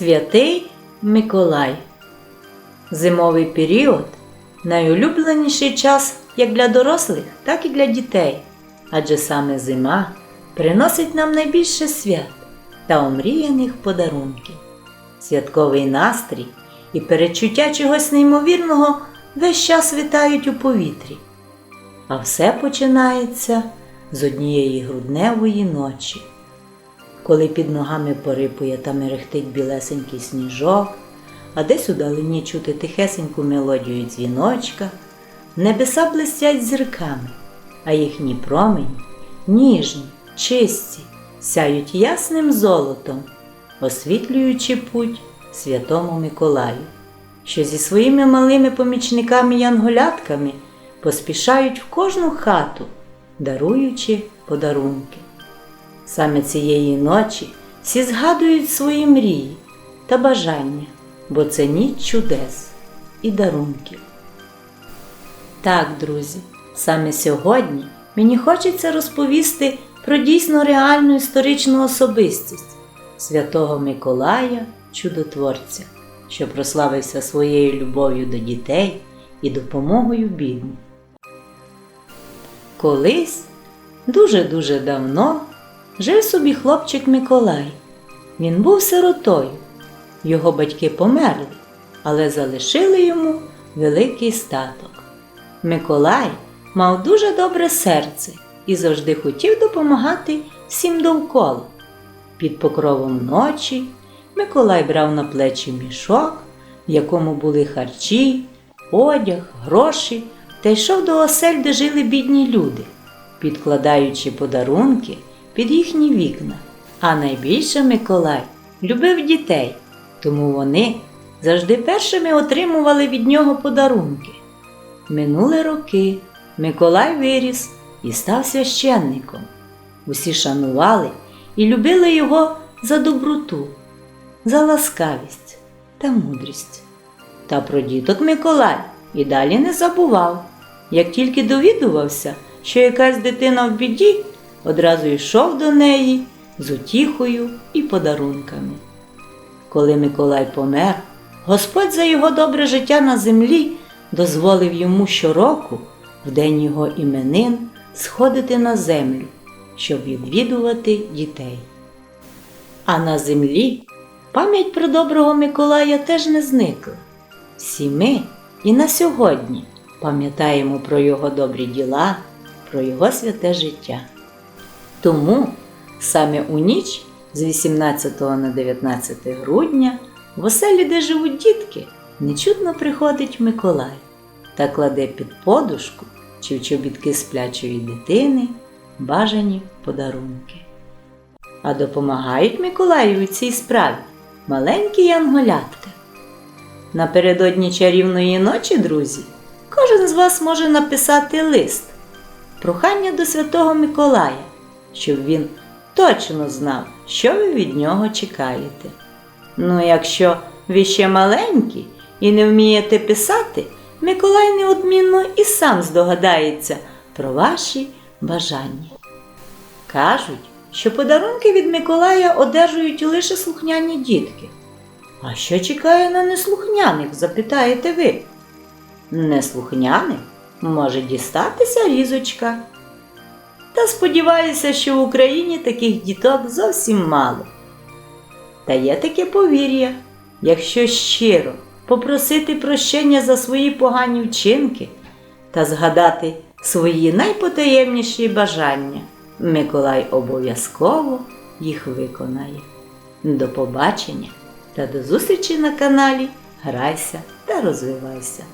Святий Миколай. Зимовий період найулюбленіший час як для дорослих, так і для дітей. Адже саме зима приносить нам найбільше свят та омріяних подарунків. Святковий настрій і перечуття чогось неймовірного весь час витають у повітрі. А все починається з однієї грудневої ночі коли під ногами порипує та мерехтить білесенький сніжок, а десь у далині чути тихесеньку мелодію дзвіночка, небеса блистять зірками, а їхні промені ніжні, чисті, сяють ясним золотом, освітлюючи путь святому Миколаю, що зі своїми малими помічниками янголятками поспішають в кожну хату, даруючи подарунки. Саме цієї ночі всі згадують свої мрії та бажання, бо це ніч чудес і дарунків. Так, друзі, саме сьогодні мені хочеться розповісти про дійсно реальну історичну особистість святого Миколая Чудотворця, що прославився своєю любов'ю до дітей і допомогою бідним. Колись, дуже-дуже давно, жив собі хлопчик Миколай. Він був сиротою. Його батьки померли, але залишили йому великий статок. Миколай мав дуже добре серце і завжди хотів допомагати всім довкола. Під покровом ночі Миколай брав на плечі мішок, в якому були харчі, одяг, гроші, та йшов до осель, де жили бідні люди, підкладаючи подарунки під їхні вікна. А найбільше Миколай любив дітей, тому вони завжди першими отримували від нього подарунки. Минули роки, Миколай виріс і став священником. Усі шанували і любили його за доброту, за ласкавість та мудрість. Та про діток Миколай і далі не забував. Як тільки довідувався, що якась дитина в біді, одразу йшов до неї з утіхою і подарунками. Коли Миколай помер, Господь за його добре життя на землі дозволив йому щороку, в день його іменин, сходити на землю, щоб відвідувати дітей. А на землі пам'ять про доброго Миколая теж не зникла. Всі ми і на сьогодні пам'ятаємо про його добрі діла, про його святе життя. Тому саме у ніч з 18 на 19 грудня в оселі, де живуть дітки, нечутно приходить Миколай та кладе під подушку чи в чобітки сплячої дитини бажані подарунки. А допомагають Миколаю у цій справі маленькі янголятка. Напередодні чарівної ночі, друзі, кожен з вас може написати лист, прохання до Святого Миколая щоб він точно знав, що ви від нього чекаєте. Ну, якщо ви ще маленькі і не вмієте писати, Миколай неодмінно і сам здогадається про ваші бажання. Кажуть, що подарунки від Миколая одержують лише слухняні дітки. А що чекає на неслухняних, запитаєте ви? Неслухняних може дістатися різочка. Та сподіваюся, що в Україні таких діток зовсім мало. Та є таке повір'я, якщо щиро попросити прощення за свої погані вчинки та згадати свої найпотаємніші бажання, Миколай обов'язково їх виконає. До побачення та до зустрічі на каналі Грайся та розвивайся!